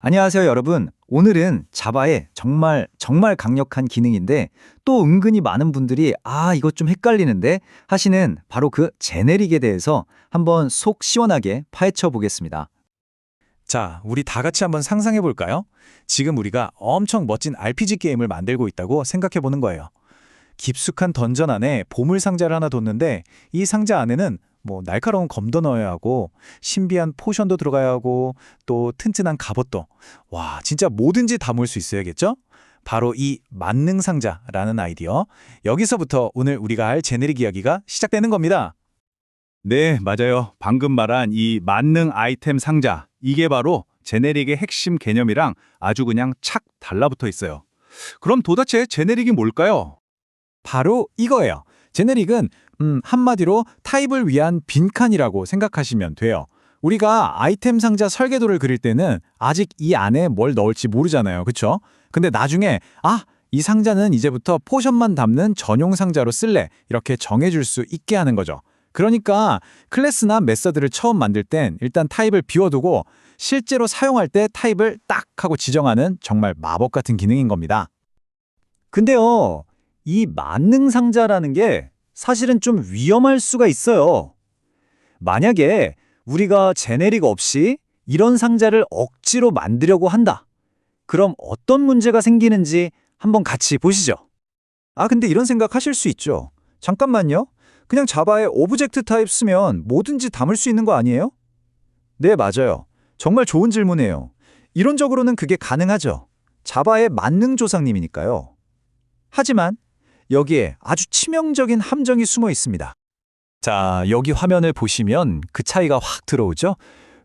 안녕하세요, 여러분. 오늘은 자바의 정말 정말 강력한 기능인데 또 은근히 많은 분들이 아, 이것 좀 헷갈리는데 하시는 바로 그 제네릭에 대해서 한번 속 시원하게 파헤쳐 보겠습니다. 자, 우리 다 같이 한번 상상해 볼까요? 지금 우리가 엄청 멋진 RPG 게임을 만들고 있다고 생각해 보는 거예요. 깊숙한 던전 안에 보물 상자를 하나 뒀는데 이 상자 안에는 뭐 날카로운 검도 넣어야 하고 신비한 포션도 들어가야 하고 또 튼튼한 갑옷도 와 진짜 뭐든지 담을 수 있어야겠죠? 바로 이 만능 상자라는 아이디어 여기서부터 오늘 우리가 할 제네릭 이야기가 시작되는 겁니다. 네, 맞아요. 방금 말한 이 만능 아이템 상자, 이게 바로 제네릭의 핵심 개념이랑 아주 그냥 착 달라붙어 있어요. 그럼 도대체 제네릭이 뭘까요? 바로 이거예요. 제네릭은 음, 한마디로 타입을 위한 빈칸이라고 생각하시면 돼요. 우리가 아이템 상자 설계도를 그릴 때는 아직 이 안에 뭘 넣을지 모르잖아요. 그쵸? 근데 나중에 아, 이 상자는 이제부터 포션만 담는 전용 상자로 쓸래. 이렇게 정해줄 수 있게 하는 거죠. 그러니까 클래스나 메서드를 처음 만들 땐 일단 타입을 비워두고 실제로 사용할 때 타입을 딱 하고 지정하는 정말 마법 같은 기능인 겁니다. 근데요, 이 만능 상자라는 게 사실은 좀 위험할 수가 있어요. 만약에 우리가 제네릭 없이 이런 상자를 억지로 만들려고 한다. 그럼 어떤 문제가 생기는지 한번 같이 보시죠. 아, 근데 이런 생각 하실 수 있죠. 잠깐만요. 그냥 자바에 오브젝트 타입 쓰면 뭐든지 담을 수 있는 거 아니에요? 네, 맞아요. 정말 좋은 질문이에요. 이론적으로는 그게 가능하죠. 자바의 만능 조상님이니까요. 하지만 여기에 아주 치명적인 함정이 숨어 있습니다. 자, 여기 화면을 보시면 그 차이가 확 들어오죠?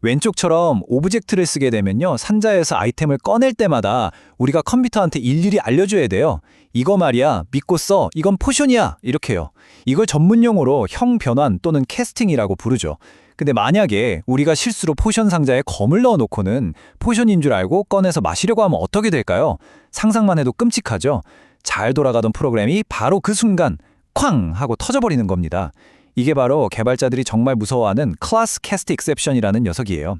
왼쪽처럼 오브젝트를 쓰게 되면요. 상자에서 아이템을 꺼낼 때마다 우리가 컴퓨터한테 일일이 알려줘야 돼요. 이거 말이야, 믿고 써. 이건 포션이야. 이렇게요. 이걸 전문용어로 형 변환 또는 캐스팅이라고 부르죠. 근데 만약에 우리가 실수로 포션 상자에 검을 넣어놓고는 포션인 줄 알고 꺼내서 마시려고 하면 어떻게 될까요? 상상만 해도 끔찍하죠. 잘 돌아가던 프로그램이 바로 그 순간 쾅 하고 터져버리는 겁니다. 이게 바로 개발자들이 정말 무서워하는 클래스 캐스트 익셉션이라는 녀석이에요.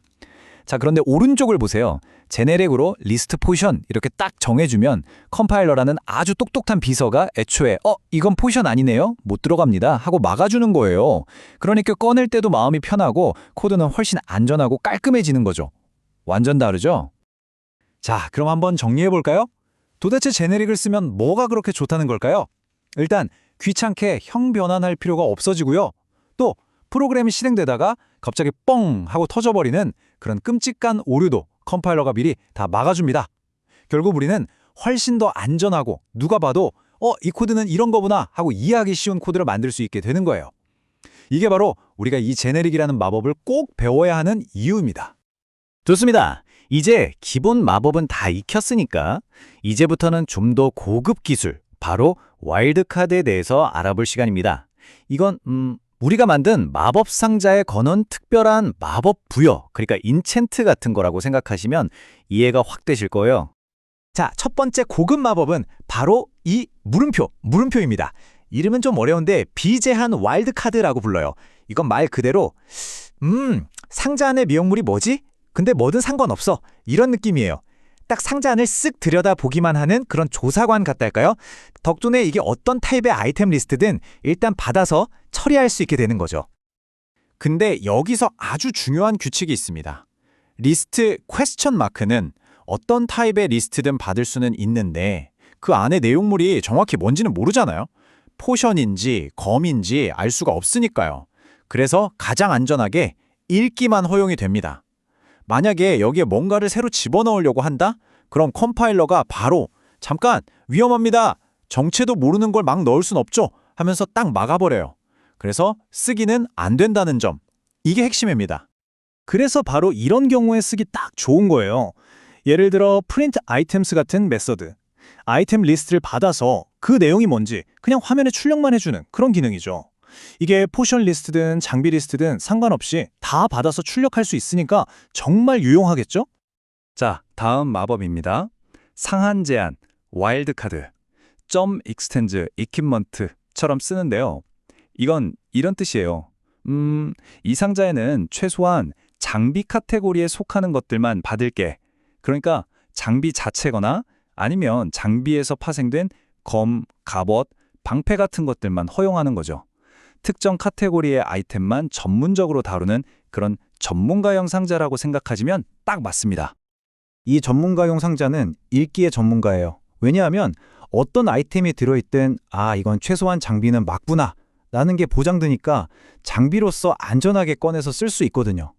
자, 그런데 오른쪽을 보세요. 제네릭으로 리스트 포션 이렇게 딱 정해주면 컴파일러라는 아주 똑똑한 비서가 애초에 어, 이건 포션 아니네요? 못 들어갑니다. 하고 막아주는 거예요. 그러니까 꺼낼 때도 마음이 편하고 코드는 훨씬 안전하고 깔끔해지는 거죠. 완전 다르죠? 자, 그럼 한번 정리해 볼까요? 도대체 제네릭을 쓰면 뭐가 그렇게 좋다는 걸까요? 일단 귀찮게 형 변환할 필요가 없어지고요. 또 프로그램이 실행되다가 갑자기 뻥 하고 터져버리는 그런 끔찍한 오류도 컴파일러가 미리 다 막아줍니다. 결국 우리는 훨씬 더 안전하고 누가 봐도 어, 이 코드는 이런 거구나 하고 이해하기 쉬운 코드를 만들 수 있게 되는 거예요. 이게 바로 우리가 이 제네릭이라는 마법을 꼭 배워야 하는 이유입니다. 좋습니다. 이제 기본 마법은 다 익혔으니까 이제부터는 좀 더 고급 기술, 바로 와일드카드에 대해서 알아볼 시간입니다. 이건 음, 우리가 만든 마법 상자에 거는 특별한 마법 부여, 그러니까 인챈트 같은 거라고 생각하시면 이해가 확 되실 거예요. 자, 첫 번째 고급 마법은 바로 이 물음표, 물음표입니다. 이름은 좀 어려운데 비제한 와일드카드라고 불러요. 이건 말 그대로 음, 상자 안에 미용물이 뭐지? 근데 뭐든 상관없어. 이런 느낌이에요. 딱 상자 안을 쓱 들여다 보기만 하는 그런 조사관 같달까요? 덕분에 이게 어떤 타입의 아이템 리스트든 일단 받아서 처리할 수 있게 되는 거죠. 근데 여기서 아주 중요한 규칙이 있습니다. 리스트 퀘스천 마크는 어떤 타입의 리스트든 받을 수는 있는데 그 안에 내용물이 정확히 뭔지는 모르잖아요. 포션인지 검인지 알 수가 없으니까요. 그래서 가장 안전하게 읽기만 허용이 됩니다. 만약에 여기에 뭔가를 새로 집어넣으려고 한다? 그럼 컴파일러가 바로 잠깐 위험합니다. 정체도 모르는 걸 막 넣을 순 없죠. 하면서 딱 막아버려요. 그래서 쓰기는 안 된다는 점. 이게 핵심입니다. 그래서 바로 이런 경우에 쓰기 딱 좋은 거예요. 예를 들어 프린트 아이템스 같은 메서드. 아이템 리스트를 받아서 그 내용이 뭔지 그냥 화면에 출력만 해주는 그런 기능이죠. 이게 포션 리스트든 장비 리스트든 상관없이 다 받아서 출력할 수 있으니까 정말 유용하겠죠? 자, 다음 마법입니다. 상한 제한, 와일드 카드, 점 익스텐즈, 이퀴먼트처럼 쓰는데요. 이건 이런 뜻이에요. 음, 이 상자에는 최소한 장비 카테고리에 속하는 것들만 받을게. 그러니까 장비 자체거나 아니면 장비에서 파생된 검, 갑옷, 방패 같은 것들만 허용하는 거죠. 특정 카테고리의 아이템만 전문적으로 다루는 그런 전문가형 상자라고 생각하시면 딱 맞습니다. 이 전문가용 상자는 읽기의 전문가예요. 왜냐하면 어떤 아이템이 들어있든 아 이건 최소한 장비는 맞구나 라는 게 보장되니까 장비로서 안전하게 꺼내서 쓸 수 있거든요.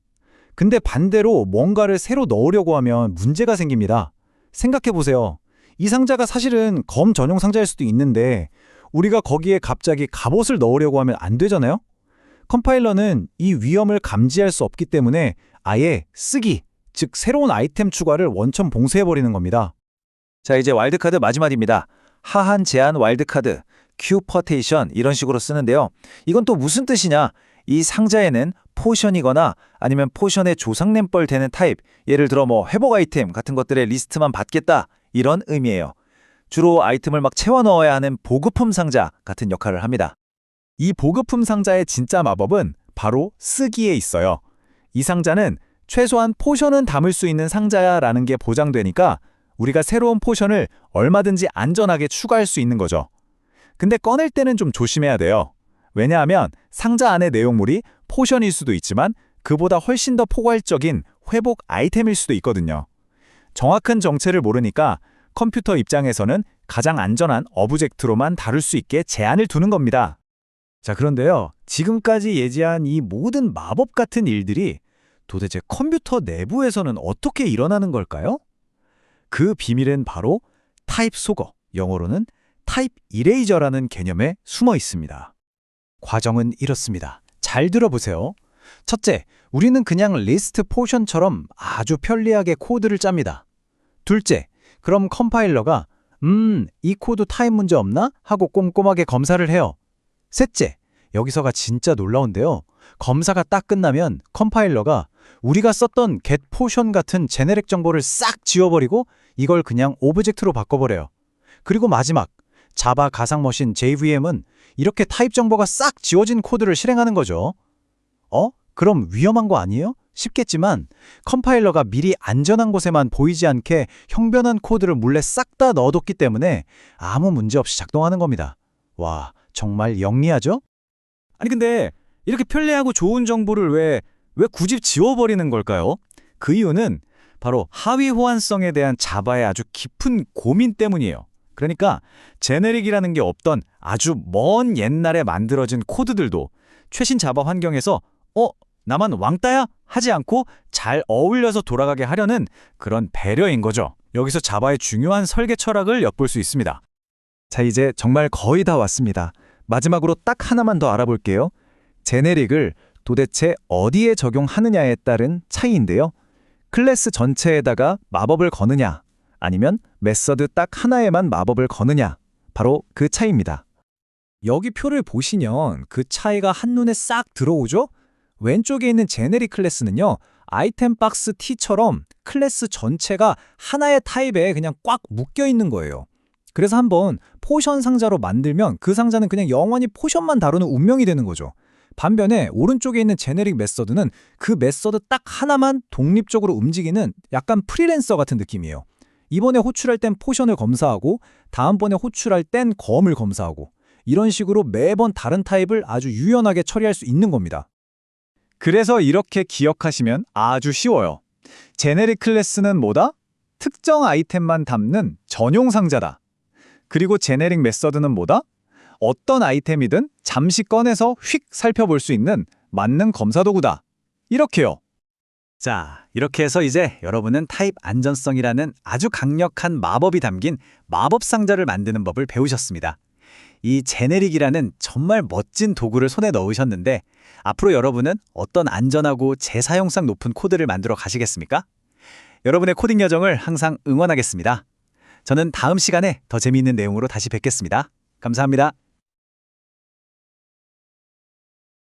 근데 반대로 뭔가를 새로 넣으려고 하면 문제가 생깁니다. 생각해보세요. 이 상자가 사실은 검 전용 상자일 수도 있는데 우리가 거기에 갑자기 갑옷을 넣으려고 하면 안 되잖아요? 컴파일러는 이 위험을 감지할 수 없기 때문에 아예 쓰기, 즉 새로운 아이템 추가를 원천 봉쇄해버리는 겁니다. 자, 이제 와일드카드 마지막입니다. 하한 제한 와일드카드, 큐 퍼테이션 이런 식으로 쓰는데요. 이건 또 무슨 뜻이냐? 이 상자에는 포션이거나 아니면 포션의 조상냄벌 되는 타입, 예를 들어 뭐 회복 아이템 같은 것들의 리스트만 받겠다 이런 의미예요. 주로 아이템을 막 채워 넣어야 하는 보급품 상자 같은 역할을 합니다. 이 보급품 상자의 진짜 마법은 바로 쓰기에 있어요. 이 상자는 최소한 포션은 담을 수 있는 상자야라는 게 보장되니까 우리가 새로운 포션을 얼마든지 안전하게 추가할 수 있는 거죠. 근데 꺼낼 때는 좀 조심해야 돼요. 왜냐하면 상자 안의 내용물이 포션일 수도 있지만 그보다 훨씬 더 포괄적인 회복 아이템일 수도 있거든요. 정확한 정체를 모르니까 컴퓨터 입장에서는 가장 안전한 어브젝트로만 다룰 수 있게 제한을 두는 겁니다. 자, 그런데요. 지금까지 예지한 이 모든 마법 같은 일들이 도대체 컴퓨터 내부에서는 어떻게 일어나는 걸까요? 그 비밀은 바로 타입 소거, 영어로는 타입 이레이저라는 개념에 숨어 있습니다. 과정은 이렇습니다. 잘 들어보세요. 첫째, 우리는 그냥 리스트 포션처럼 아주 편리하게 코드를 짭니다. 둘째, 그럼 컴파일러가 음, 이 코드 타입 문제 없나? 하고 꼼꼼하게 검사를 해요. 셋째, 여기서가 진짜 놀라운데요. 검사가 딱 끝나면 컴파일러가 우리가 썼던 get 포션 같은 제네릭 정보를 싹 지워버리고 이걸 그냥 오브젝트로 바꿔버려요. 그리고 마지막, 자바 가상머신 JVM은 이렇게 타입 정보가 싹 지워진 코드를 실행하는 거죠. 어? 그럼 위험한 거 아니에요? 쉽겠지만 컴파일러가 미리 안전한 곳에만 보이지 않게 형변한 코드를 몰래 싹 다 넣어뒀기 때문에 아무 문제 없이 작동하는 겁니다. 와, 정말 영리하죠? 아니 근데 이렇게 편리하고 좋은 정보를 왜, 왜 굳이 지워버리는 걸까요? 그 이유는 바로 하위 호환성에 대한 자바의 아주 깊은 고민 때문이에요. 그러니까 제네릭이라는 게 없던 아주 먼 옛날에 만들어진 코드들도 최신 자바 환경에서 어? 나만 왕따야? 하지 않고 잘 어울려서 돌아가게 하려는 그런 배려인 거죠. 여기서 자바의 중요한 설계 철학을 엿볼 수 있습니다. 자, 이제 정말 거의 다 왔습니다. 마지막으로 딱 하나만 더 알아볼게요. 제네릭을 도대체 어디에 적용하느냐에 따른 차이인데요. 클래스 전체에다가 마법을 거느냐, 아니면 메서드 딱 하나에만 마법을 거느냐, 바로 그 차이입니다. 여기 표를 보시면 그 차이가 한눈에 싹 들어오죠? 왼쪽에 있는 제네릭 클래스는요, 아이템 박스 T처럼 클래스 전체가 하나의 타입에 그냥 꽉 묶여 있는 거예요. 그래서 한번 포션 상자로 만들면 그 상자는 그냥 영원히 포션만 다루는 운명이 되는 거죠. 반면에 오른쪽에 있는 제네릭 메서드는 그 메서드 딱 하나만 독립적으로 움직이는 약간 프리랜서 같은 느낌이에요. 이번에 호출할 땐 포션을 검사하고 다음번에 호출할 땐 검을 검사하고 이런 식으로 매번 다른 타입을 아주 유연하게 처리할 수 있는 겁니다. 그래서 이렇게 기억하시면 아주 쉬워요. 제네릭 클래스는 뭐다? 특정 아이템만 담는 전용 상자다. 그리고 제네릭 메서드는 뭐다? 어떤 아이템이든 잠시 꺼내서 휙 살펴볼 수 있는 만능 검사 도구다. 이렇게요. 자, 이렇게 해서 이제 여러분은 타입 안전성이라는 아주 강력한 마법이 담긴 마법 상자를 만드는 법을 배우셨습니다. 이 제네릭이라는 정말 멋진 도구를 손에 넣으셨는데 앞으로 여러분은 어떤 안전하고 재사용성 높은 코드를 만들어 가시겠습니까? 여러분의 코딩 여정을 항상 응원하겠습니다. 저는 다음 시간에 더 재미있는 내용으로 다시 뵙겠습니다. 감사합니다.